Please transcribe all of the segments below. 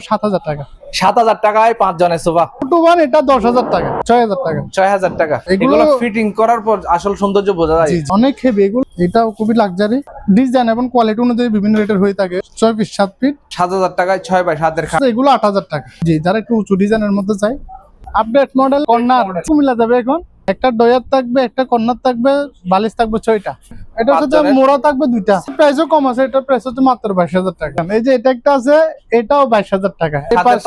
সাত হাজার টাকা। সাত হাজার টাকায় পাঁচ জনের সোফা এটা দশ হাজার টাকা ছয় হাজার টাকা। ছয় হাজার টাকা। এগুলো- ফিটিং করার পর আসল সৌন্দর্য বোঝা যায়। অনেক হেভি এগুলো এটাও খুবই লাক্সারি ডিজাইন এবং কোয়ালিটি অনুযায়ী বিভিন্ন রেটের হয়ে থাকে। ছয় ফিট সাত ফিট সাত হাজার টাকায় ছয় বাই সাতের এগুলো আট হাজার টাকা। জি যারা একটু উঁচু ডিজাইনের মধ্যে চাই আপডেট মডেল কর্নার কুমিল্লা যাবে এখন। একটা ডয়ার থাকবে একটা কর্নার থাকবে বালিশ থাকবে ছয়টা। এটা হচ্ছে মোড়া থাকবে দুইটা। প্রাইসও কম আছে এটার প্রাইস হচ্ছে মাত্র বাইশ হাজার টাকা। এই যে এটা একটা আছে এটাও বাইশ হাজার টাকা।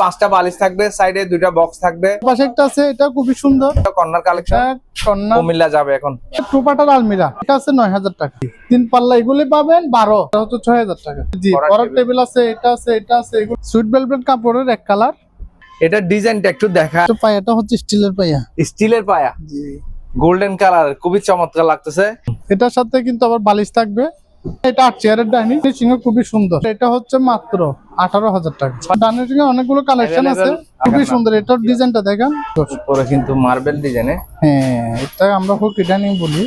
পাঁচটা বালিশ থাকবে সাইডে দুইটা বক্স থাকবে। পাশে একটা আছে এটা খুবই সুন্দর। কর্নার কালেকশন এটা কর্নার কুমিল্লা যাবে এখন। টুপাটার আলমিরা। এটা আছে নয় হাজার টাকা। তিন পাল্লা এগুলি পাবেন বারো। হচ্ছে ছয় হাজার টাকা। জি টেবিল। আছে এটা আছে এটা আছে এগুলো সুইট ভেলভেট কাপড়ের এক কালার এটা ডিজাইনটা একটু দেখা। পায়াটা হচ্ছে স্টিলের পায়া। স্টিলের পায়া। জি। গোল্ডেন কালার খুবই চমৎকার লাগতেছে। এটার সাথে কিন্তু আবার বালিশ থাকবে। এটা আট চেয়ারের ডাইনিং। সিংহ খুবই সুন্দর। এটা হচ্ছে মাত্র আঠারো হাজার টাকা। ডাইনিং সিংহে অনেকগুলো কালেকশন আছে। খুবই সুন্দর। এটার ডিজাইনটা দেখেন। উপরে কিন্তু মার্বেল ডিজাইনে হ্যাঁ এটা আমরা হুকি ডাইনিং বলি।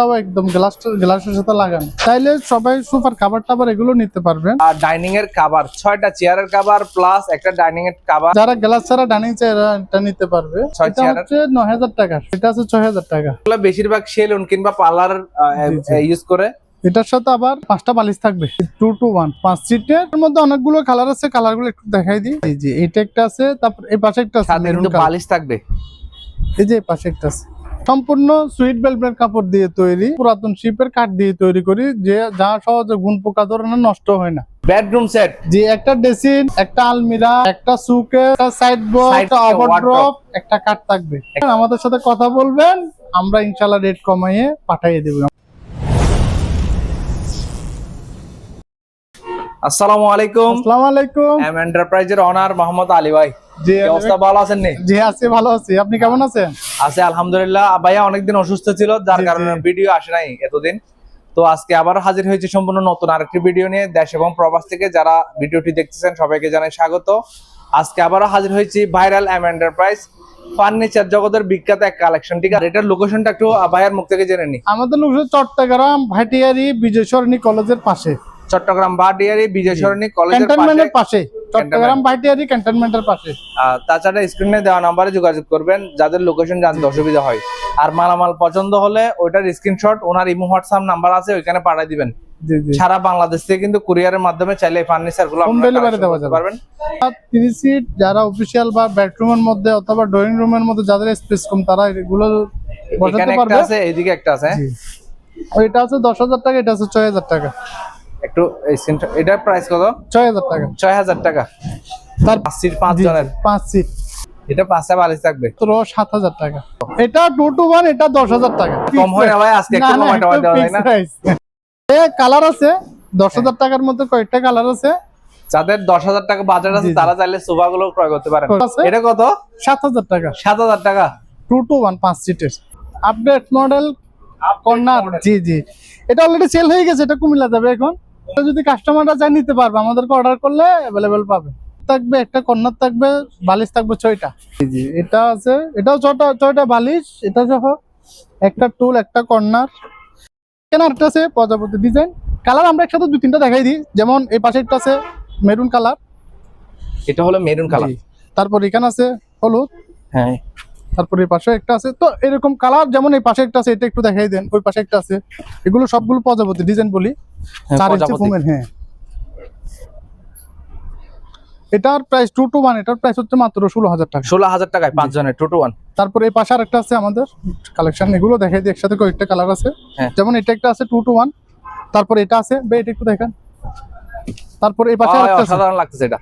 তাও একদম গ্লাস গ্লাসের সাথে লাগানো। চাইলে সবাই সুপার খাবার টাবার এগুলো নিতে পারবেন। আর ডাইনিং এর কাভার ছয়টা চেয়ারের কাভার প্লাস একটা ডাইনিং এর কাভার যারা গ্লাস ছাড়া ডাইনিং চেয়ারটা নিতে পারবে এটা হচ্ছে নয় হাজার টাকা। এটা আছে ছয় হাজার টাকা। এগুলো বেশিরভাগ সেলুন কিংবা পার্লার। ইউজ করে। এটার সাথে আবার পাঁচটা বালিশ থাকবে। টু টু ওয়ান পাঁচ সিটের মধ্যে অনেকগুলো কালার আছে কালারগুলো একটু দেখাই দিই। এই যে এটা একটা আছে তারপর এই পাশে একটা আছে বালিশ থাকবে। এই যে পাশে একটা আছে। সম্পূর্ণ সুইট বেল্টের কাপড় দিয়ে তৈরি পুরাতন শিপের কাঠ দিয়ে তৈরি করি যে যা সহজে গুণ পোকা ধরে না নষ্ট হয় না। Bedroom set? যে একটা ডেসিন একটা আলমিরা একটা সুকে একটা সাইড বক্স একটা ওভারড্রপ একটা কাঠ থাকবে। আমাদের সাথে কথা বলবেন আমরা ইনশাল্লাহ রেট কমাইয়ে পাঠিয়ে দেবো। আসসালামু আলাইকুম। আসসালামু আলাইকুম। এম এন্টারপ্রাইজের অনার মোহাম্মদ আলী ভাই। জি অবস্থা ভালো আছেন নি? জি আছি ভালো আছি। আপনি কেমন আছেন? আছে আলহামদুলিল্লাহ। ভাইয়া অনেকদিন অসুস্থ ছিল যার কারণে ভিডিও আসে নাই এতদিন। তো আজকে আবার হাজির হয়েছে সম্পূর্ণ নতুন আরেকটি ভিডিও নিয়ে। দেশ এবং প্রবাস থেকে যারা ভিডিওটি দেখতেছেন সবাইকে জানাই স্বাগত। আজকে আবারও হাজির হয়েছি ভাইরাল এম এন্টারপ্রাইজ ফার্নিচার জগতের বিখ্যাত এক কালেকশন ঠিক আছে? এটার লোকেশনটা একটু ভাইয়ার মুখ থেকে জেনে নি। আমাদের লোক চট্টগ্রাম ভাটিয়ারি বিজয় সরণি কলেজের পাশে। চট্টগ্রাম বাডিয়ারি বিজয় সরণি কলেজের পাশে। চট্টগ্রাম ভাটিয়ারি ক্যান্টনমেন্টের পাশে। তাছাড়া স্ক্রিনে দেওয়া নাম্বারে যোগাযোগ করবেন যাদের লোকেশন জানতে অসুবিধা হয়। আর মালামাল পছন্দ হলে ওইটার স্ক্রিনশট ওনার ইমো হোয়াটসঅ্যাপ নাম্বার আছে ওইখানে পাঠিয়ে দিবেন। সারা বাংলাদেশ থেকে কিন্তু কুরিয়ারের মাধ্যমে চাইলে ফার্নিচারগুলো delivery collection দেওয়া যাবে। পারবেন। থ্রি সিট যারা অফিসিয়াল বা বেডরুমের মধ্যে অথবা ড্রয়িং রুমের মধ্যে যাদের স্পেস কম তারা এগুলো বসাতে এখানে একটা পারবে। আছে এইদিকে একটা আছে। ওইটা আছে দশ হাজার টাকা এটা আছে ছয় হাজার টাকা। একটু এই এটার প্রাইস কত? ছয় হাজার টাকা। ছয় হাজার টাকা। তার পাঁচ সিট পাঁচ জনের? পাঁচ সিট এটা পাঁচটা বালিশ থাকবে? মাত্র সাত হাজার টাকা। এটা টু টু ওয়ান এটা দশ হাজার টাকা। কম হয় না ভাই আজকে একটু টমাই দেওয়া যায় না? কালার আছে দশ হাজার টাকার মধ্যে কয়েকটা কালার আছে। যাদের দশ হাজার টাকা বাজার আছে। তারা চাইলে সোফা গুলো ক্রয় করতে আছে। এটা কত? সাত হাজার টাকা। সাত হাজার টাকা। টু টু ওয়ান পাঁচ সিটের আপডেট মডেল কর্নার জি জি। এটা অলরেডি সেল হয়ে গেছে এটা কুমিল্লা যাবে এখন? যদি কাস্টমাররা চাই নিতে পারবে আমাদেরকে অর্ডার করলে অ্যাভেলেবেল পাবে। থাকবে একটা কর্নার থাকবে বালিশ থাকবে ছয়টা। জি এটা আছে এটাও ছয়টা ছয়টা বালিশ এটা সহ একটা টুল একটা কর্নার। কেন আরেকটা আছে প্রজাপতি ডিজাইন কালার আমরা একসাথে দু তিনটা দেখাই দিই। যেমন এই পাশে একটা আছে মেরুন কালার এটা হলো মেরুন কালার তারপর এখানে আছে হলুদ। হ্যাঁ। তারপরে এই পাশে একটা আছে। তো এরকম কালার যেমন এই পাশে একটা আছে এটা একটু দেখাই দেন ওই পাশে একটা আছে। এগুলো সবগুলো প্রজাপতি ডিজাইন বলি। হ্যাঁ, চার ইঞ্চি। ফুমের হ্যাঁ। এটার প্রাইস টু টু ওয়ান এটার প্রাইস হচ্ছে মাত্র ষোলো হাজার টাকা। ষোলো হাজার টাকায় পাঁচ জনের টু টু ওয়ান তারপরে এই পাশে আরেকটা আছে আমাদের কালেকশন এগুলো দেখাই দিই একসাথে কয়েকটা কালার আছে। হ্যাঁ। যেমন এটা একটা আছে টু টু ওয়ান তারপরে এটা আছে বে এটা একটু দেখেন। তারপরে এই পাশে আরেকটা আছে। অসাধারণ লাগতেছে এটা।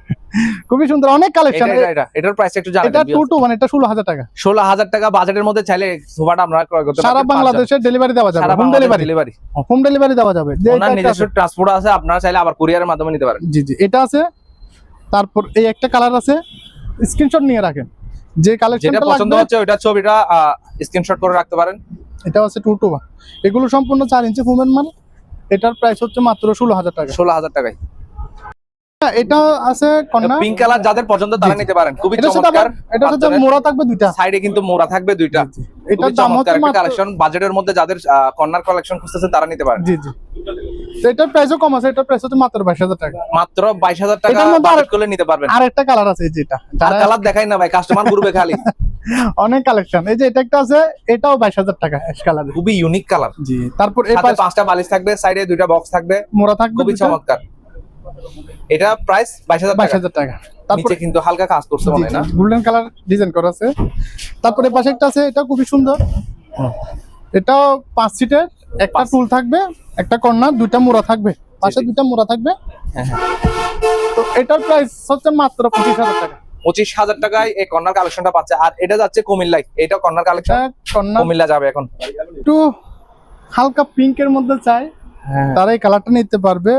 খুবই সুন্দর অনেক কালেকশন এটা এটা, এটা এটার প্রাইস একটু জানাবেন এটা টু টু ওয়ান এটা ষোলো হাজার টাকা। ষোলো হাজার টাকা বাজেটের মধ্যে চাইলে সোফাটা আমরা ক্রয় করতে সারা বাংলাদেশে ডেলিভারি দেওয়া যাবে home delivery delivery home delivery দেওয়া যাবে। ওনার নিজস্ব ট্রান্সপোর্ট আছে আপনারা চাইলে আবার কুরিয়ারের মাধ্যমে নিতে পারেন। জি জি এটা আছে। তারপর এই একটা কালার আছে স্ক্রিনশট নিয়ে রাখেন। যে কালেকশনটা পছন্দ হচ্ছে ওইটা ছবিটা স্ক্রিনশট করে রাখতে পারেন। এটা আছে টু টু এগুলো সম্পূর্ণ চার ইঞ্চি ফুমের মাল। এটার প্রাইস হচ্ছে মাত্র ষোলো হাজার টাকা। ষোলো হাজার টাকায়। এটা আছে কন্যা। পিঙ্ক কালার যাদের পছন্দ তারা। নিতে পারেন। খুবই এটা চমৎকার। এটা সাথে মোড়া থাকবে দুইটা। সাইডে কিন্তু মোড়া থাকবে দুইটা। খুবই দাম হচ্ছে কালেকশন বাজেটের মধ্যে যাদের কর্নার কালেকশন খুঁজতেছে তারা নিতে পারেন। জি জি। এটার প্রাইসও কম আছে এটার প্রাইস হচ্ছে মাত্র বাইশ হাজার টাকা। মাত্র বাইশ হাজার টাকা বাজেট করলে নিতে পারবেন। আর একটা কালার আছে যেটা আর কালার দেখাই না ভাই কাস্টমার ঘুরবে খালি। অনেক কালেকশন এই যে এটা একটা আছে এটাও বাইশ হাজার টাকা অ্যাশ কালারের খুবই ইউনিক কালার জি তারপর এই পাঁচটা বালিশ থাকবে সাইডে দুইটা বক্স থাকবে। মোড়া থাকবে খুবই চমৎকার। এটা প্রাইস বাইশ হাজার বাইশ টাকা। হাজার টাকা। তারপর কিন্তু হালকা কাজ করছে মনে না? গোল্ডেন কালার ডিজাইন করা আছে। তারপরে পাশে একটা আছে এটা খুবই সুন্দর। এটাও পাঁচ সিটের একটা টুল থাকবে একটা কর্নার দুইটা মোড়া থাকবে। পাশে দুইটা মোড়া থাকবে। হ্যাঁ, হ্যাঁ। তো এটার প্রাইস হচ্ছে মাত্র পঁচিশ হাজার টাকা। পঁচিশ হাজার টাকায় এই কর্নার কালেকশনটা পাচ্ছে। আর এটা যাচ্ছে কুমিল্লায় এটা কর্নার কালেকশন কুমিল্লা যাবে এখন। একটু হালকা পিঙ্কের মধ্যে চাই। তারা এই কালারটা নিতে পারবে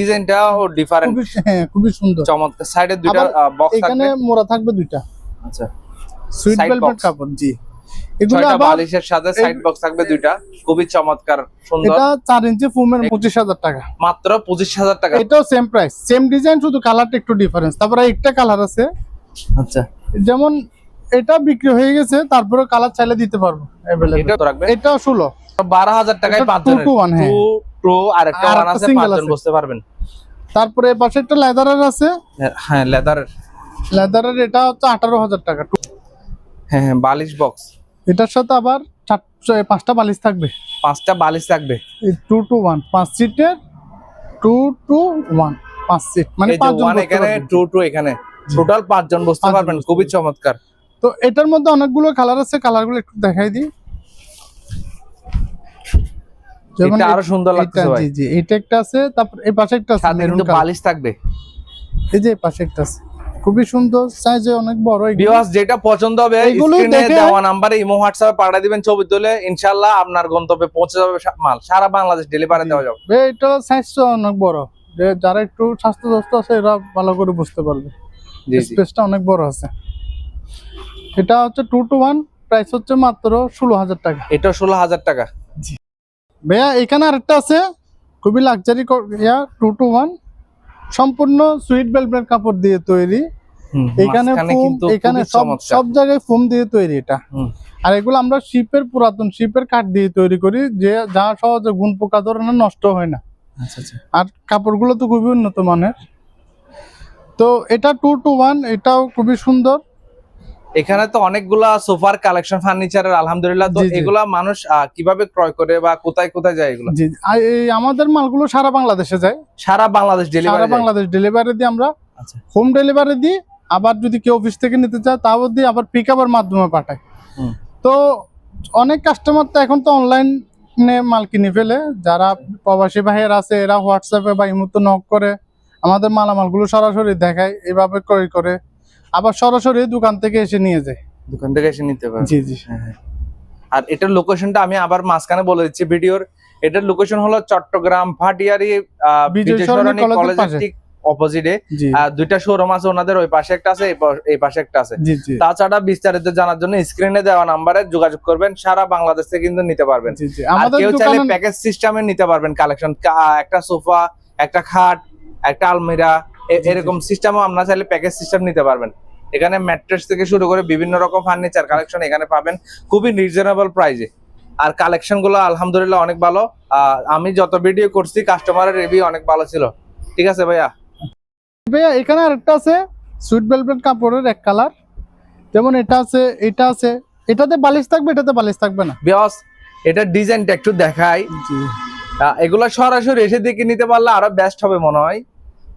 ডিজাইনটা ও ডিফারেন্ট খুবই হ্যাঁ সুন্দর। চমৎকার। সাইডে দুইটা বক্স এখানে মোড়া থাকবে দুইটা। আচ্ছা। সুইট ভেলভেট কাপড় জি। এগুলো ছয়টা বালিশের সাথে সাইড বক্স থাকবে দুইটা। খুবই চমৎকার সুন্দর। এটা চার ইঞ্চি ফুমের পঁচিশ হাজার টাকা। মাত্র পঁচিশ হাজার টাকা। এটাও সেম প্রাইস সেম ডিজাইন শুধু কালারটা একটু ডিফারেন্স তারপরে একটা কালার আছে। আচ্ছা। যেমন এটা বিক্রি হয়ে গেছে তারপরে কালার চাইলে দিতে পারব। এটা রাখবে। ষোলো। বারো হাজার টাকায় হ্যাঁ। টু টু আর একটা ওয়ান আছে পাঁচজন বসতে পারবেন। তারপরে পাশে একটা লেদারের আছে। হ্যাঁ লেদার লেদারের এটা হচ্ছে আঠারো হাজার টাকা। হ্যাঁ হ্যাঁ বালিশ বক্স এটার সাথে আবার পাঁচটা বালিশ থাকবে। পাঁচটা বালিশ থাকবে। টু টু ওয়ান পাঁচ সিটের টু টু ওয়ান পাঁচ সিট মানে পাঁচজন এখানে টু টু এখানে। টোটাল পাঁচজন বসতে পারবেন খুবই চমৎকার। তো এটার মধ্যে অনেকগুলো কালার আছে কালারগুলো একটু দেখাই দিই। যেমন এটা আরও সুন্দর লাগতেছে ভাই। জি জি এটা একটা আছে তারপর এই পাশে একটা আছে সাথে কিন্তু বালিশ থাকবে। এই যে পাশে একটা আছে। খুবই সুন্দর সাইজে অনেক বড়। ভিউয়ার্স যেটা পছন্দ হবে স্ক্রিনে দেওয়া নাম্বারে ইমো হোয়াটসঅ্যাপে পাঠিয়ে দিবেন ছবি তুলে ইনশাআল্লাহ আপনার গন্তব্যে পৌঁছে যাবে মাল। সারা বাংলাদেশ ডেলিভারি দেওয়া যাবে। এটা সাইজটা অনেক বড়। যারা একটু স্বাস্থ্যগ্রস্ত আছে এরা ভালো করে বুঝতে পারবে। জি জি। স্পেসটা অনেক বড় আছে। এটা হচ্ছে টু টু ওয়ান প্রাইস হচ্ছে মাত্র ষোলো হাজার টাকা। এটা ষোলো হাজার টাকা। ভাইয়া এখানে আরেকটা আছে। খুবই লাক্সারি ইয়া টু টু ওয়ান সম্পূর্ণ সুইট বেলভেট কাপড় দিয়ে তৈরি। এখানে ফোম এখানে সব সব জায়গায় ফোম দিয়ে তৈরি এটা। আর এগুলো আমরা শিপের পুরাতন শিপের কাঠ দিয়ে তৈরি করি। যে যা সহজে গুণ পোকা ধরনের নষ্ট হয় না। আচ্ছা আচ্ছা। আর কাপড়গুলো তো খুবই উন্নত মানের। তো এটা টু টু ওয়ান এটাও খুবই সুন্দর। এখানে তো অনেকগুলা সোফার কালেকশন ফার্নিচারের আলহামদুলিল্লাহ। তো। এগুলা মানুষ কীভাবে ক্রয় করে বা কোথায় কোথায় যায় এগুলো? জি এই আমাদের মালগুলো সারা বাংলাদেশে যায়। সারা বাংলাদেশ ডেলিভারি সারা বাংলাদেশ ডেলিভারি দিই আমরা আচ্ছা। হোম ডেলিভারি দিই আবার যদি কেউ অফিস থেকে নিতে চায় তাও দিই আবার পিক আপের মাধ্যমে পাঠায়। হুম। তো অনেক কাস্টমার তো এখন তো অনলাইনে মাল কিনে ফেলে। যারা প্রবাসী ভাইয়ের আছে এরা হোয়াটসঅ্যাপে বা ইমুতে নক করে। আমাদের মালামালগুলো সরাসরি দেখায় এভাবে ক্রয় করে। আবার সরাসরি দোকান থেকে এসে নিয়ে যায়। দোকান থেকে এসে নিতে পারবে। জি জি। আর এটার লোকেশনটা আমি আবার মাঝখানে বলে দিচ্ছি ভিডিওর। এটার লোকেশন হলো চট্টগ্রাম ভাটিয়ারি আহ, বিজয় বিজয় সরণি সরণি কলেজের ঠিক অপোজিটে দুইটা শোরুম আছে ওনাদের ওই পাশে একটা আছে এই পাশে একটা আছে। তাছাড়া বিস্তারিত জানার জন্য স্ক্রিনে দেওয়া নাম্বারে যোগাযোগ করবেন। সারা বাংলাদেশ থেকে কিন্তু নিতে পারবেন। আর কেউ চাইলে প্যাকেজ সিস্টেমে নিতে পারবেন। কালেকশন একটা সোফা একটা খাট একটা আলমিরা। এরকম সিস্টেমও আপনারা চাইলে প্যাকেজ সিস্টেম নিতে পারবেন। এখানে ম্যাট্রেস থেকে শুরু করে বিভিন্ন রকম ফার্নিচার কালেকশন এখানে পাবেন খুবই রিজনেবল প্রাইসে আর কালেকশনগুলো আলহামদুলিল্লাহ অনেক ভালো। আমি যত ভিডিও করছি কাস্টমারের রিভিউ অনেক ভালো ছিল। ঠিক আছে ভাইয়া? ভাইয়া এখানে আরেকটা আছে সুইট ভেলভেট কাপড়ের এক কালার যেমন এটা আছে এটা আছে। এটাতে বালিশ থাকবে এটাতে বালিশ থাকবে না? বিকজ এটা ডিজাইনটা একটু দেখাই। জি। এগুলো সরাসরি এসে দেখে নিতে পারলে আরও বেস্ট হবে মনে হয়।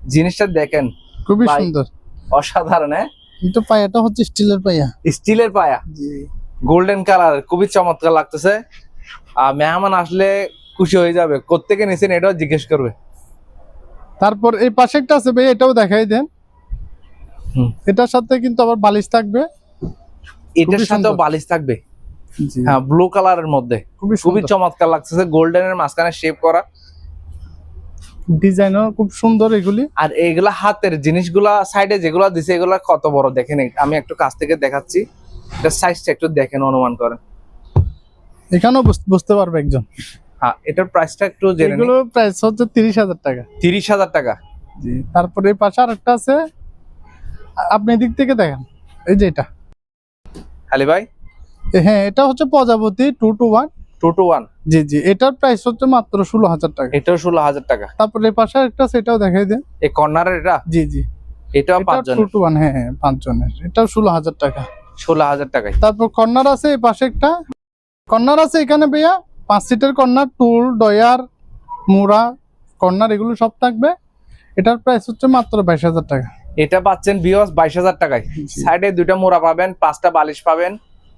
জিনিসটা দেখেন খুবই সুন্দর। অসাধারণ হ্যাঁ? কিন্তু পায়াটা হচ্ছে স্টিলের পায়া। স্টিলের পায়া। গোল্ডেন কালার খুবই চমৎকার লাগতেছে। আর মেহমান আসলে খুশি হয়ে যাবে। কোত্থেকে নিছেন এটাও জিজ্ঞেস করবে। তারপর এই পাশে একটা আছে ভাই এটাও দেখাই দেন। এটার সাথে কিন্তু আবার বালিশ থাকবে। এটার সাথেও বালিশ থাকবে। হ্যাঁ ব্লু কালারের মধ্যে। খুবই খুবই চমৎকার লাগতেছে। গোল্ডেনের মাঝখানে শেপ করা। ডিজাইনও খুব সুন্দর এগুলি। আর এগুলা হাতের জিনিসগুলা সাইডে যেগুলা দিছে এগুলা কত বড় দেখেন আমি একটু কাছ থেকে দেখাচ্ছি। এটা সাইজটা একটু দেখেন অনুমান করেন। এখানেও বুঝ- বুঝতে পারবে একজন। হ্যাঁ এটার প্রাইসটা একটু জেনে এগুলো প্রাইস হচ্ছে তিরিশ হাজার টাকা। তিরিশ হাজার টাকা। জি তারপরে পাশে আরেকটা আছে। আপনি থেকে দেখেন এই যে এটা। খালি ভাই? হ্যাঁ এটা হচ্ছে প্রজাপতি two two one two two one জি জি এটার প্রাইস হচ্ছে মাত্র ষোলো হাজার টাকা। এটাও ষোলো হাজার টাকা। তারপর পাশে একটা সেটাও দেখাই দেন। এই কর্নারের এটা? জি জি। এটাও এটা পাঁচজন টু টু ওয়ান হ্যাঁ হ্যাঁ পাঁচজনের। এটাও ষোলো হাজার টাকা। ষোলো হাজার টাকায়। তারপর কর্নার আছে এই পাশে একটা। কর্নার আছে এখানে ভাইয়া পাঁচ সিটের কর্নার টুল ডয়ার মুড়া কর্নার এগুলো সব থাকবে। এটার প্রাইস হচ্ছে মাত্র বাইশ হাজার টাকা। এটা পাচ্ছেন বিওস বাইশ হাজার টাকায়। সাইডে দুইটা মোড়া পাবেন পাঁচটা বালিশ পাবেন।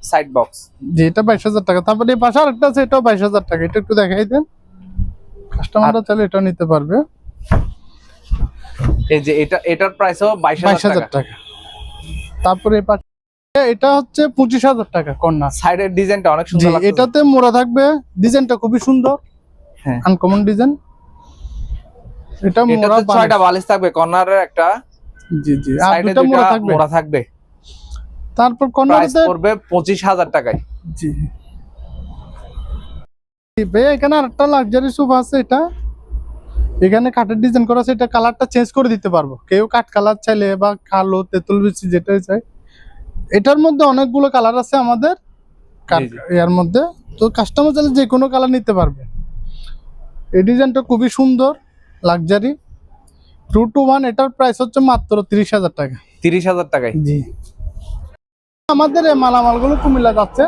সাইড বক্স জি এটা বাইশ হাজার টাকা। তারপরে এই পাশে আরেকটা আছে এটাও বাইশ হাজার টাকা। এটা একটু দেখাই দেন। কাস্টমাররা চাইলে এটাও নিতে পারবে। এই যে এটা এটার প্রাইসও বাইশ বাইশ হাজার টাকা। তারপরে এই পাশে এটা হচ্ছে পঁচিশ হাজার টাকা কর্নার সাইডের ডিজাইনটা অনেক সুন্দর এটাতে মোড়া থাকবে। ডিজাইনটা খুবই সুন্দর। হ্যাঁ। আনকমন ডিজাইন এটা মোড়া। ছয়টা বালিশ থাকবে কর্নারের একটা। জি জি। আর দুটো মোড়া থাকবে। মোড়া থাকবে। তারপর কর্নারতে পড়বে পঁচিশ হাজার টাকায়। জি। ভাইয়া এখানে আরেকটা লাক্সারি সোফা আছে এটা। এখানে কাঠের ডিজাইন করা আছে এটা কালারটা চেঞ্জ করে দিতে পারব। কেউ কাঠ কালার চাইলে বা কালো তেঁতুল বিচি যেটাই চাই। এটার মধ্যে অনেকগুলো কালার আছে আমাদের এর মধ্যে। তো কাস্টমার চাইলে যে কোনো কালার নিতে পারবে। এই ডিজাইনটা খুবই সুন্দর লাক্সারি টু টু ওয়ান এটার প্রাইস হচ্ছে মাত্র তিরিশ হাজার টাকা। তিরিশ হাজার টাকায়। জি। আমাদের এই মালামালগুলো কুমিল্লা যাচ্ছে।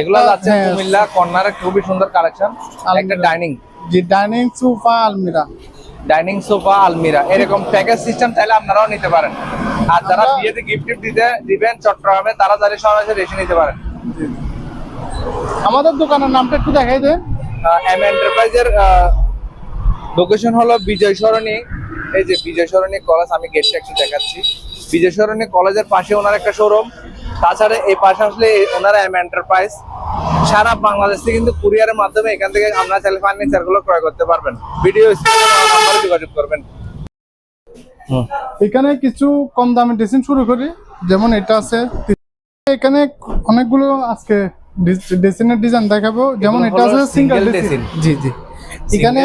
এগুলো যাচ্ছে হ্যাঁ। কুমিল্লা কর্নারে খুবই সুন্দর কালেকশন একটা ডাইনিং জি ডাইনিং সোফা আলমিরা। ডাইনিং সোফা আলমিরা। এরকম প্যাকেজ সিস্টেম চাইলে আপনারাও নিতে পারেন। আর যারা বিয়েতে গিফট দিতে দিবেন চট্টগ্রামে তারা চাইলে সরাসরি রেসে নিতে পারেন। আমাদের দোকানের নামটা একটু দেখাই দেন। এম এন্টারপ্রাইজের লোকেশন হলো বিজয় সরণি। এই যে বিজয় সরণি কলেজ আমি গেটটা একটু দেখাচ্ছি। বিজয় সরণি কলেজের পাশে ওনার একটা শোরুম তাছাড়া এই পাশে আসলে ওনারা এম এন্টারপ্রাইজ সারা বাংলাদেশ থেকে কিন্তু কুরিয়ারের মাধ্যমে এখান থেকে আপনারা চাইলে ফার্নিচারগুলো ক্রয় করতে পারবেন। ভিডিও নাম্বারে যোগাযোগ করবেন। এখানে কিছু কম দামি ড্রেসিং শুরু করি। যেমন এটা আছে এখানে অনেকগুলো আজকে ড্রেসিংয়ের ডিজাইন দেখাবো। যেমন এটা আছে সিঙ্গেল dressing। জি জি। এখানে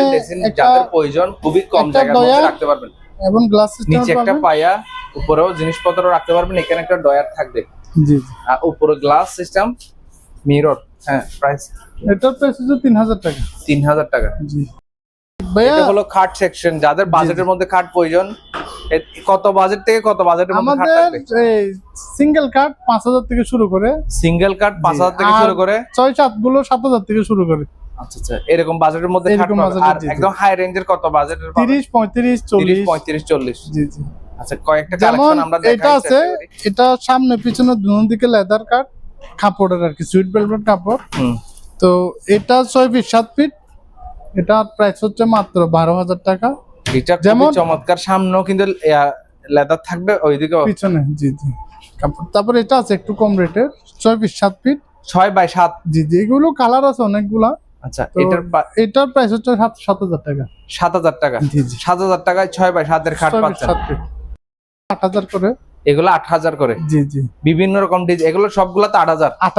একটা যাদের প্রয়োজন খুবই কম জায়গার মধ্যে রাখতে পারবেন। এবং গ্লাস সিস্টেম নিচে একটা পায়া উপরেও জিনিসপত্র রাখতে পারবেন। এখানে একটা ডয়ার থাকবে। জি আর উপরে গ্লাস সিস্টেম মিরর হ্যাঁ প্রাইস এটার প্রাইস হচ্ছে তিন হাজার টাকা। তিন হাজার টাকা। জি। এটা হলো খাট সেকশন যাদের বাজেটের মধ্যে খাট প্রয়োজন কত বাজেট থেকে কত বাজেটের মধ্যে খাট থাকবে? সিঙ্গেল পাঁচ হাজার থেকে শুরু করে। সিঙ্গেল কাট পাঁচ হাজার থেকে শুরু করে? ছয় সাতগুলো সাত হাজার থেকে শুরু করে। আচ্ছা আচ্ছা। এরকম বাজেটের মধ্যে খাট আর। একদম হাই রেঞ্জের কত বাজেটের তিরিশ পঁয়ত্রিশ তিরিশ চল্লিশ পঁয়ত্রিশ চল্লিশ। জি জি। আচ্ছা কয়েকটা যেমন এটা আছে এটা সামনে পিছনে লেদার কাট কাপড়ের আর কি সুইট ভেলভেট কাপড়। তো এটা ছয় ফিট সাত ফিট এটার প্রাইস হচ্ছে মাত্র বারো হাজার টাকা। যেমন চমৎকার সামনেও কিন্তু লেদার থাকবে ওইদিকে পিছনে জি জি। কাপড় তারপরে এটা আছে একটু কম রেটের ছয় ফিট সাত ফিট ছয় বাই সাত। জি জি এগুলো কালার আছে অনেকগুলা। আচ্ছা এটার এটার প্রাইস হচ্ছে সাত সাত হাজার টাকা। সাত হাজার টাকা। সাত হাজার টাকায় ছয় বাই সাতের খাট পাচ্ছেন। সাত ফিট আট হাজার করে? এগুলো আট হাজার করে। জি জি। বিভিন্ন রকম ডিজাইন এগুলো সবগুলো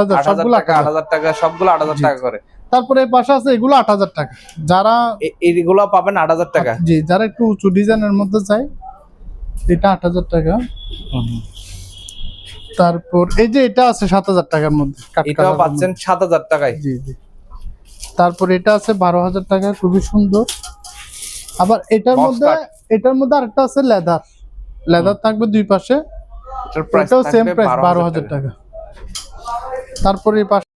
তো সবগুলো টাকা টাকা সবগুলো করে। তারপরে পাশে আছে এগুলো আট হাজার টাকা। যারা পাবেন আট হাজার টাকা। জি যারা একটু উঁচু ডিজাইনের মধ্যে চাই এটা আট হাজার টাকা। তারপর এই যে এটা আছে সাত হাজার টাকার মধ্যে এটাও পাচ্ছেন সাত হাজার টাকায়। জি জি। তারপর এটা আছে বারো হাজার টাকা খুবই সুন্দর। আবার এটার মধ্যে এটার মধ্যে আরেকটা আছে লেদার। লেদার থাকবে দুই পাশে। এটাও সেম প্রাইস বারো হাজার টাকা টাকা। তারপরে এই পাশে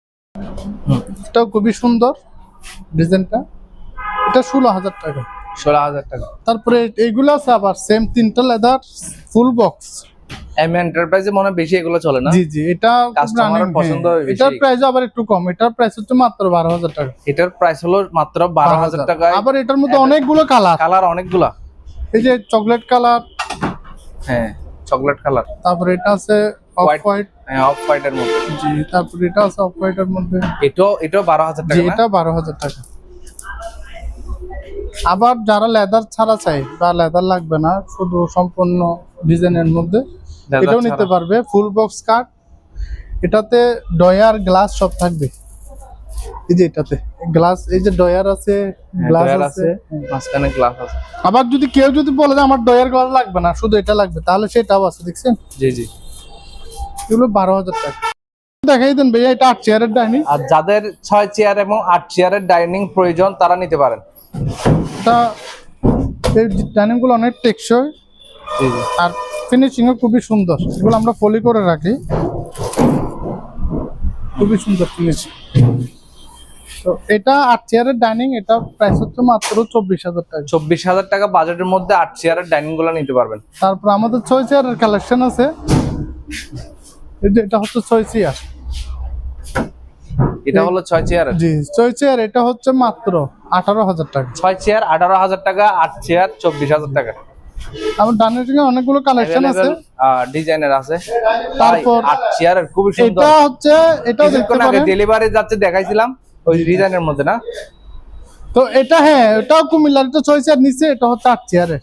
এটাও খুবই সুন্দর ডিজাইনটা। এটা ষোলো হাজার টাকা। ষোলো হাজার টাকা। তারপরে এইগুলো আছে আবার সেম তিনটা লেদার ফুল বক্স এম এন্টারপ্রাইজে মনে হয় বেশি এগুলো চলে না? জি জি এটা খুব Customer পছন্দ হ্যাঁ। বেশি। এটার প্রাইস আবার একটু কম। এটার প্রাইস হচ্ছে মাত্র বারো হাজার টাকা। এটার প্রাইস হলো মাত্র বারো হাজার টাকায়। আবার এটার মধ্যে অনেকগুলো কালার কালার অনেকগুলা। এই যে চকলেট কালার হ্যাঁ। Chocolate colour. তারপরে এটা আছে অফ হোয়াইট। হ্যাঁ অফ হোয়াইটের মধ্যে। জি তারপরে এটা আছে অফ হোয়াইটের মধ্যে। এটাও এটাও বারো হাজার জি টাকা এটা বারো হাজার টাকা। আবার যারা লেদার ছাড়া চাই বা লেদার লাগবে না শুধু সম্পূর্ণ ডিজাইনের মধ্যে এটাও নিতে পারবে ফুল বক্স কাট। এটাতে ডয়ার গ্লাস সব থাকবে। এই যে এটাতে গ্লাস এই যে ডয়ার আছে হ্যাঁ, গ্লাস আছে। মাঝখানে গ্লাস আছে। আবার যদি কেউ যদি বলে যে আমার ডয়ার গ্লাস লাগবে না শুধু এটা লাগবে তাহলে সেটাও আছে দেখছেন? জি জি। এগুলো বারো হাজার টাকা। দেখাই দেন ভাইয়া এটা আট চেয়ারের ডাইনিং আর যাদের ছয় চেয়ার এবং আট চেয়ারের ডাইনিং প্রয়োজন তারা নিতে পারেন। এটা এই ডাইনিংগুলো অনেক টেকসই। জি জি। আর ফিনিশিং ও খুবই সুন্দর। এগুলো আমরা ফলি করে রাখি। খুবই সুন্দর ফিনিশিং তো এটা আট চেয়ারের ডাইনিং এটা প্রাইস হচ্ছে মাত্র চব্বিশ হাজার টাকা। চব্বিশ হাজার টাকা বাজেটের মধ্যে আট চেয়ারের ডাইনিংগুলো নিতে পারবেন। তারপর আমাদের ছয় চেয়ারের কালেকশন আছে। এটা হচ্ছে ছয় চেয়ার। এটা হলো ছয় চেয়ার জি ছয় চেয়ার এটা হচ্ছে মাত্র আঠারো হাজার টাকা। ছয় চেয়ার আঠারো হাজার টাকা আট চেয়ার চব্বিশ হাজার টাকা। আমার ডানের দিকে অনেকগুলো কালেকশন আছে। ডিজাইনের আছে। তারপর আট চেয়ারের খুবই সুন্দর। এটা হচ্ছে এটাও দেখতে পারেন। ডেলিভারি যাচ্ছে দেখাইছিলাম। ওই ডিজাইনের মধ্যে না? তো এটা হ্যাঁ এটাও কুমিল্লার এটা ছয় চেয়ার নিচে এটা হচ্ছে আট চেয়ারের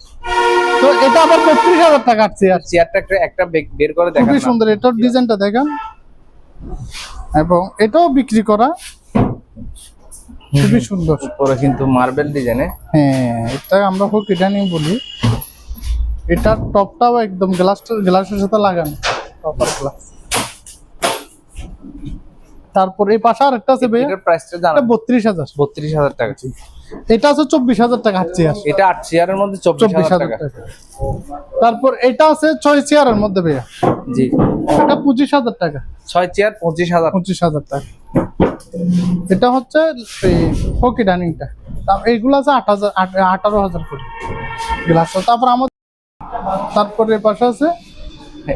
তো এটা আবার বত্রিশ হাজার টাকা আট চেয়ার চেয়ারটা একটা একটা বের করে দেখান খুবই সুন্দর এটার ডিজাইনটা দেখেন। এবং এটাও বিক্রি করা। খুবই সুন্দর। উপরে কিন্তু মার্বেল ডিজাইনে হ্যাঁ এটা আমরা হোক এটা নিয়ে বলি। এটার টপটাও একদম গ্লাস গ্লাসের সাথে লাগানো। টপার গ্লাস তারপর এই পাশে আর একটা আছে এটার প্রাইসটা জানা এটা বত্রিশ হাজার। বত্রিশ হাজার টাকা। এটা আছে চব্বিশ হাজার টাকা হাট চেয়ার এটা আট চেয়ারের মধ্যে চব্বিশ চব্বিশ হাজার হাজার টাকা। টাকা। তারপর এটা আছে ছয় চেয়ারের মধ্যে ভাইয়া। জি। এটা পঁচিশ হাজার টাকা। ছয় চেয়ার পঁচিশ হাজার। পঁচিশ হাজার টাকা। এটা হচ্ছে এই হকি ডাইনিংটা। এইগুলো আছে আট হাজার আট- আঠারো হাজার করে। গ্লাস তারপর আমাদের তারপর পাশে আছে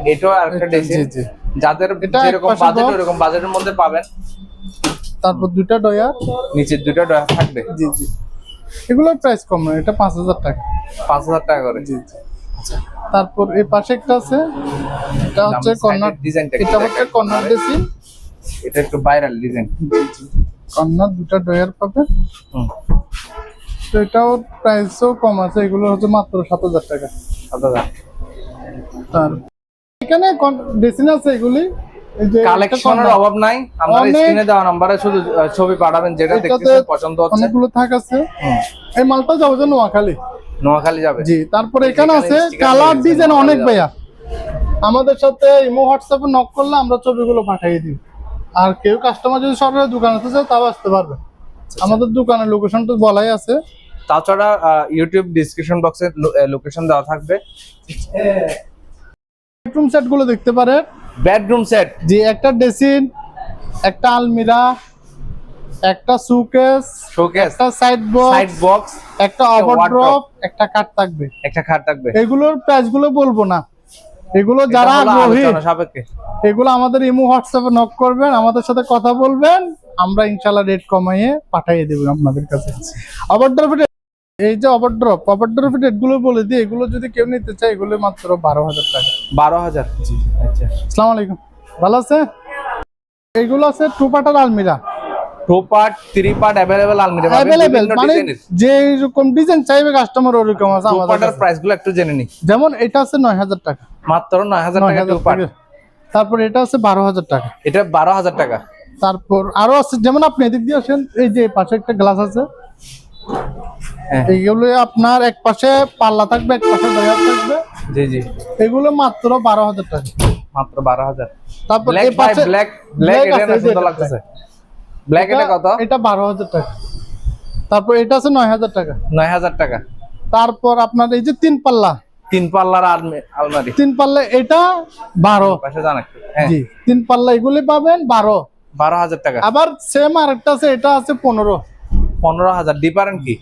এটাও আরেকটা জি জি। যাদের যেরকম বাজেট ওরকম বাজেটের মধ্যে পাবেন। তারপর দুইটা ডয়ার। নিচের দুটো ডয়া থাকবে? জি জি। এগুলোর প্রাইস কম না এটা পাঁচ হাজার টাকা। পাঁচ হাজার টাকা করে? জি জি। তারপর এই পাশে একটা আছে এটা হচ্ছে কর্নার design টা এটা হচ্ছে কর্নার ডেসিন এটা একটু ভাইরাল ডিজাইন কর্নার দুটা ডয়ার পাবে তো এটাও প্রাইসও কম আছে এগুলো হচ্ছে মাত্র সাত হাজার টাকা। সাত হাজার। তার এখানে আছে এগুলি? এই যে একটা কালেকশনের অভাব নাই। আমরা স্ক্রিনে দেওয়া নাম্বারে শুধু ছবি পাঠাবেন যেটা দেখতেছেন পছন্দ হচ্ছে। অনেকগুলো থাক আছে। এই মালটা যাবে যে নোয়াখালী। নোয়াখালী যাবে। জি তারপরে এখানে এখানে আছে কালার ডিজাইন অনেক ভাইয়া। আমাদের সাথে ইমো হোয়াটসঅ্যাপে নক করলে আমরা ছবিগুলো পাঠিয়ে দিই। আর কেউ কাস্টমার যদি সরাসরি দোকান আসতে চায় তাও আসতে পারবে। আমাদের দোকানের লোকেশন তো বলাই আছে। তাছাড়া ইউটিউব ডিসক্রিপশন বক্সে লোকেশন দেওয়া থাকবে। বেডরুম সেটগুলো দেখতে পারেন। বেডরুম সেট যে একটা ডেসিন একটা আলমিরা একটা সুকেস শোকেস একটা সাইড বক্স সাইড বক্স একটা ওভারড্রপ একটা কাট থাকবে। একটা খাট থাকবে। এগুলোর প্রাইসগুলো বলব না। এগুলো যারা আগ্রহী এগুলো আমাদের ইমো হোয়াটসঅ্যাপে নক করবেন আমাদের সাথে কথা বলবেন আমরা ইনশাল্লাহ রেট কমাইয়ে পাঠিয়ে দেবো আপনাদের কাছে। ওভারড্রপ এই যে ওভারড্রপ ওভারড্রপ রেটগুলো বলে দিই এগুলো যদি কেউ নিতে চায় এগুলো মাত্র বারো হাজার টাকা। বারো হাজার? আচ্ছা। আসসালামু আলাইকুম। ভালো আছে? এইগুলো আছে টু পার্টার আলমিরা। Two part three part available আলমিরা বিভিন্ন মানে যে রকম ডিজাইন চাইবে কাস্টমার ওরকম আছে আমাদের পার্টের কাছে। প্রাইসগুলো একটু জেনে নি যেমন এটা আছে নয় হাজার টাকা। মাত্র নয় হাজার নয় টাকা হাজার টু পার্ট তারপর এটা আছে বারো হাজার টাকা। এটা বারো হাজার টাকা। তারপর আরও আছে যেমন আপনি এদিক দিয়ে আসেন এই যে পাশে একটা গ্লাস আছে। এইগুলো আপনার এক পাশে পাল্লা থাকবে এক পাশে ডয়ার থাকবে। জি জি। এগুলো মাত্র বারো হাজার টাকা। মাত্র বারো হাজার। তারপর এই পাশে ব্ল্যাক ব্ল্যাক এটা সুন্দর লাগতেছে। ব্ল্যাক এটা কত? এটা বারো হাজার টাকা। তারপর এটা আছে নয় হাজার টাকা। নয় হাজার টাকা। তারপর আপনার এই যে তিন পাল্লা। তিন পাল্লার আলমি- আলমারি। তিন পাল্লা এটা বারো। পাশে জানা হ্যাঁ। জি তিন পাল্লা এগুলি পাবেন বারো। বারো হাজার টাকা। আবার সেম আরেকটা আছে এটা আছে পনেরো। পনেরো হাজার ডিফারেন্ট কি?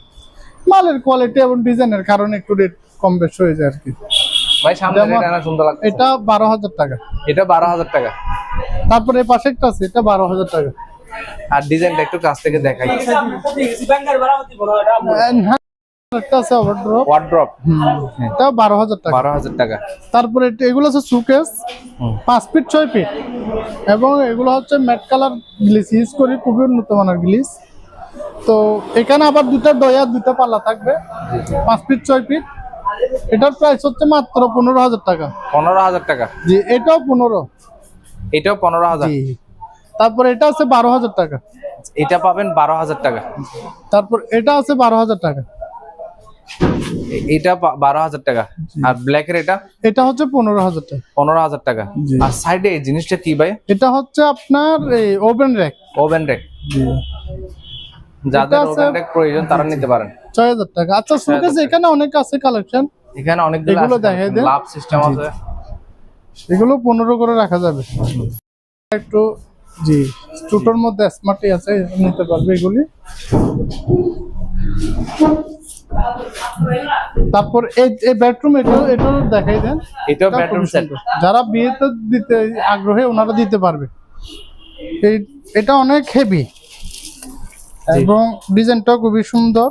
মালের কোয়ালিটি এবং ডিজাইনের কারণে একটু রেট কম বেশি হয়ে যায় আর কি। ভাই সামনে এটা সুন্দর লাগছে। এটা বারো হাজার টাকা। এটা বারো হাজার টাকা। তারপরে পাশে একটা আছে এটা বারো হাজার টাকা। আর ডিজাইনটা একটু কাছ থেকে দেখাই। হ্যাঁ, একটা আছে ওভারড্রপ ওয়ার্ড্রপ এটা বারো হাজার টাকা। বারো হাজার টাকা। তারপরে এগুলো আছে সুকেস হুম। পাঁচ ফিট ছয় ফিট এবং এগুলো হচ্ছে ম্যাট কালার গ্লিস ইউজ করি খুবই উন্নত মানের গ্লিস তো এখানে আবার দুটা ডয়া দুটা পাল্লা থাকবে। পাঁচ ফিট ছয় ফিট এটার প্রাইস হচ্ছে মাত্র পনেরো হাজার টাকা। পনেরো হাজার টাকা। জি এটাও পনেরো। এটাও পনেরো হাজার। তারপর এটা আছে বারো হাজার টাকা। এটা পাবেন বারো হাজার টাকা। তারপর এটা আছে বারো হাজার টাকা। এটা বারো হাজার টাকা। আর ব্ল্যাকের এটা? এটা হচ্ছে পনেরো হাজার টাকা। পনেরো হাজার টাকা। আর সাইডে এই জিনিসটা কি ভাই? এটা হচ্ছে আপনার এই ওভেন র্যাক ওভেন রেক যাদের আছে- প্রয়োজন তারা নিতে পারেন। ছয় হাজার টাকা। আচ্ছা শোকেস এখানে অনেক আছে কালেকশন এখানে অনেকগুলো এগুলো দেখাই দেন। লাভ সিস্টেম আছে। এগুলো পনেরো করে রাখা যাবে। একটু জি স্টুটোর মধ্যে স্মার্টই আছে নিতে পারবে এগুলি। তারপর এই এই বেডরুম এটা এটা দেখাই দেন। এটা বেডরুম সেট যারা বিয়েতে দিতে আগ্রহী ওনারা দিতে পারবে। এই এটা অনেক হেভি এবং ডিজাইনটা খুবই সুন্দর।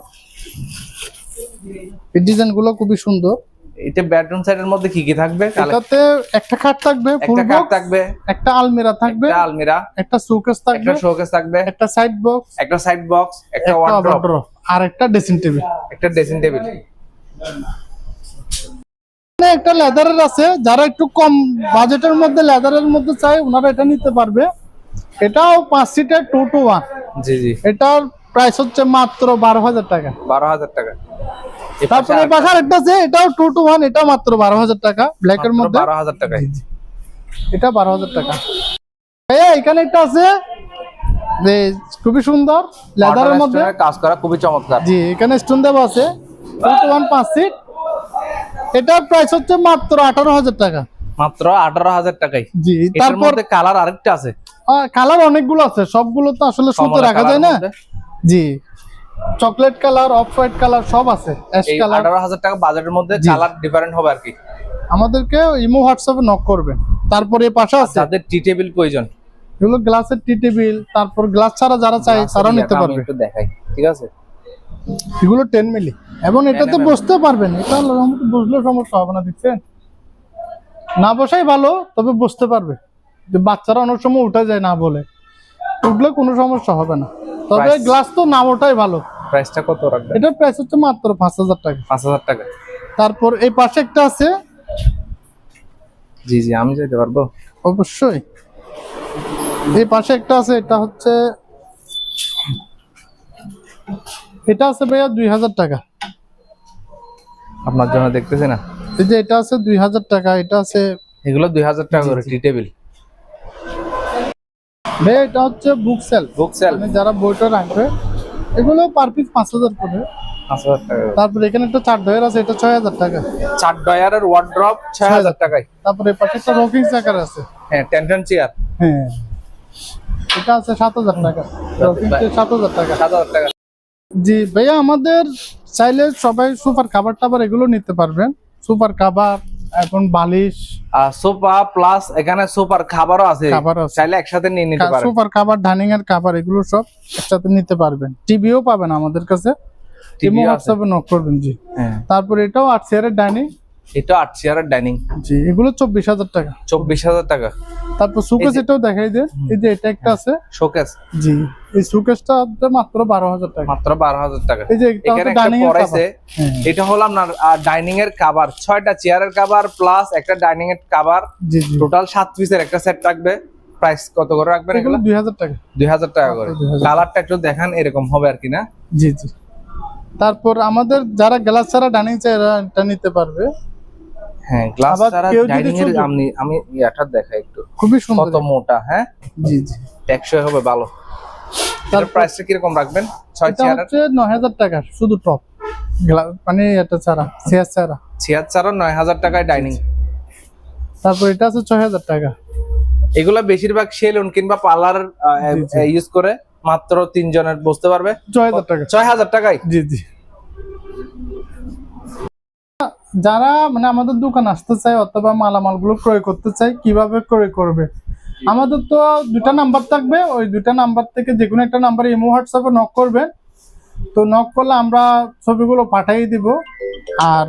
এই ডিজাইনগুলো খুবই সুন্দর। এটা বেডরুম সেটের মধ্যে কি কি থাকবে? এটাতে একটা খাট থাকবে ফুল একটা বক্স থাকবে। একটা আলমিরা থাকবে একটা আলমিরা। একটা শোকেস থাকবে একটা শোকেস থাকবে। একটা সাইড বক্স একটা সাইড বক্স একটা ওয়ার্ড্রপ ওয়ার্ড্রপ আর একটা ড্রেসিং টেবিল একটা ড্রেসিং টেবিল একটা লেদারের আছে যারা একটু কম বাজেটের মধ্যে লেদারের মধ্যে চাই ওনারা এটা নিতে পারবে। এটাও পাঁচ সিটের টু টু ওয়ান জি জি। এটার প্রাইস হচ্ছে মাত্র বারো হাজার টাকা। বারো হাজার টাকা। তারপরে পাশে আরেকটা আছে এটাও টু টু ওয়ান এটাও মাত্র বারো হাজার টাকা। ব্ল্যাকের মাত্র মধ্যে। বারো হাজার টাকায়। এটা বারো হাজার টাকা। এই এখানে একটা আছে যে খুবই সুন্দর লেদারের মধ্যে। কাজ করা খুবই চমৎকার। জি এখানে স্টোন দেওয়া আছে। টু টু ওয়ান পাঁচ সিট এটার প্রাইস হচ্ছে মাত্র আঠারো হাজার টাকা। মাত্র আঠারো হাজার টাকায় জি তারপর কালার আরেকটা আছে। কালার অনেকগুলো আছে সবগুলো তো আসলে সুতো রাখা যায় না? জি chocolate colour off white colour সব আছে অ্যাশ কালার। আঠারো হাজার টাকা বাজেটের মধ্যে কালার ডিফারেন্ট হবে আর কি। আমাদেরকে ইমো হোয়াটসঅ্যাপে নক করবেন। তারপরে এই পাশে আছে। যাদের টি টেবিল প্রয়োজন এগুলো গ্লাসের টি টেবিল তারপর গ্লাস ছাড়া যারা চাই তারাও নিতে পারবে। একটু দেখাই ঠিক আছে? এগুলো টেন মিলি এবং এটাতে 10 mm বসতে পারবেন এটা রহমতে সমস্যা হবে না দেখছেন? না বসাই ভালো তবে বুঝতে পারবে। যে বাচ্চারা অনেক সময় উঠে যায় না বলে। উঠলে কোনো সমস্যা হবে না। তবে গ্লাস তো না ওঠাই ভালো। প্রাইসটা কত রাখবেন? এটার প্রাইস হচ্ছে মাত্র পাঁচ হাজার টাকা। পাঁচ হাজার টাকা। তারপর এই পাশে একটা আছে। জি জি আমি যেতে পারব? অবশ্যই। এই পাশে একটা আছে এটা হচ্ছে এটা আছে ভাইয়া দুই হাজার টাকা। আপনার জন্য দেখতেছি না। এই যে এটা আছে দুই হাজার টাকা এটা আছে এগুলো দুই হাজার টাকা করে টি টেবিল। ভাইয়া এটা হচ্ছে বুক সেল বুক সেল যারা বইটা রাখবে এগুলো পার পিস পাঁচ হাজার করে। টাকা। তারপরে এখানে একটা চার ডয়ের আছে এটা ছয় হাজার টাকা। চার ডয়ারের ওয়ার্ড্রপ ছয় হাজার টাকায়। তারপরে পাশে একটা রকিং চাকার আছে। হ্যাঁ টেনশন চেয়ার হ্যাঁ। এটা আছে সাত হাজার টাকা। রকিং সাত হাজার টাকা। সাত হাজার টাকা। জি ভাইয়া আমাদের চাইলে সবাই সুপার খাবার টাবার এগুলো নিতে পারবেন। সুপার খাবার এখন বালিশ। সোফা প্লাস এখানে সুপার খাবারও আছে। চাইলে একসাথে নিয়ে নিতে পারেন। সুপার খাবার ডাইনিং এর খাবার এগুলো সব একসাথে নিতে পারবেন। টিভিও পাবেন আমাদের কাছে। টিভি হোয়াটসঅ্যাপে নক করবেন জি। হ্যাঁ। তারপর এটাও আট চেয়ারের ডাইনিং এটা আট চেয়ারের ডাইনিং। জি এগুলো চব্বিশ হাজার টাকা। চব্বিশ হাজার টাকা। তারপর সুকেস এটাও দেখাই দেন এই যে এটা একটা আছে। শোকেস জি এই সুকেসটা মাত্র বারো হাজার টাকা। মাত্র বারো হাজার টাকা। এই যে এখানে একটা হ্যাঁ, এটা হলো আপনার ডাইনিং এর কাভার ছয়টা চেয়ারের কাভার প্লাস একটা ডাইনিং এর কাভার টোটাল সাত পিসের একটা সেট থাকবে প্রাইস কত করে রাখবেন এগুলো এগুলো? দুই হাজার টাকা। দুই হাজার টাকা করে। কালারটা একটু দেখান এরকম হবে আর কি না? জি জি। তারপর আমাদের যারা গ্লাস ছাড়া ডাইনিং এটা নিতে পারবে হ্যাঁ গ্লাস ছাড়া ডাইনিং এর আমি আমি ইয়াটা দেখাই একটু। খুবই সুন্দর। কত মোটা হ্যাঁ? জি জি। টেকসই হবে ভালো। তার প্রাইসটা রাখবেন? হচ্ছে নয় হাজার টাকা শুধু টপ মানে এটা ছাড়া চেয়ার ছাড়া। চেয়ার ছাড়া নয় হাজার টাকায় ডাইনিং তারপর এটা আছে ছয় হাজার টাকা। এগুলা বেশিরভাগ সেলুন কিংবা পার্লার। ইউজ করে মাত্র তিনজনের বসতে পারবে? ছয় হাজার টাকা। ছয় হাজার টাকায়? জি জি। যারা মানে আমাদের দোকান আসতে চায় অথবা মালামালগুলো ক্রয় করতে চায় কীভাবে ক্রয় করবে? আমাদের তো দুটা নাম্বার থাকবে ওই দুটা নাম্বার থেকে যে কোনো একটা নাম্বার ইমো হোয়াটসঅ্যাপে নক করবেন তো নক করলে আমরা ছবিগুলো পাঠিয়ে দিব আর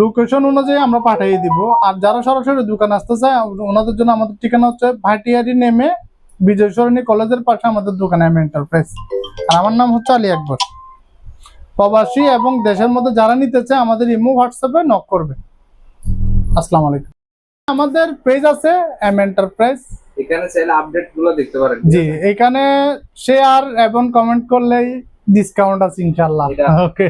লোকেশন অনুযায়ী আমরা পাঠিয়ে দিব। আর যারা সরাসরি দোকান আসতে চায় ওনাদের জন্য আমাদের ঠিকানা হচ্ছে ভাটিয়ারি নেমে বিজয় সরণী কলেজের পাশে আমাদের দোকান এম এন্টারপ্রাইজ আর আমার নাম হচ্ছে আলী আকবর। প্রবাসী এবং দেশের মধ্যে যারা নিতে চায় আমাদের ইমো হোয়াটসঅ্যাপে নক করবে। আসসালামু আলাইকুম। আমাদের পেজ আছে এম এন্টারপ্রাইজ এখানে চাইলে আপডেটগুলো দেখতে পারেন। জি এখানে শেয়ার এবং কমেন্ট করলেই ডিসকাউন্ট আছে ইনশাল্লাহ এটা- ওকে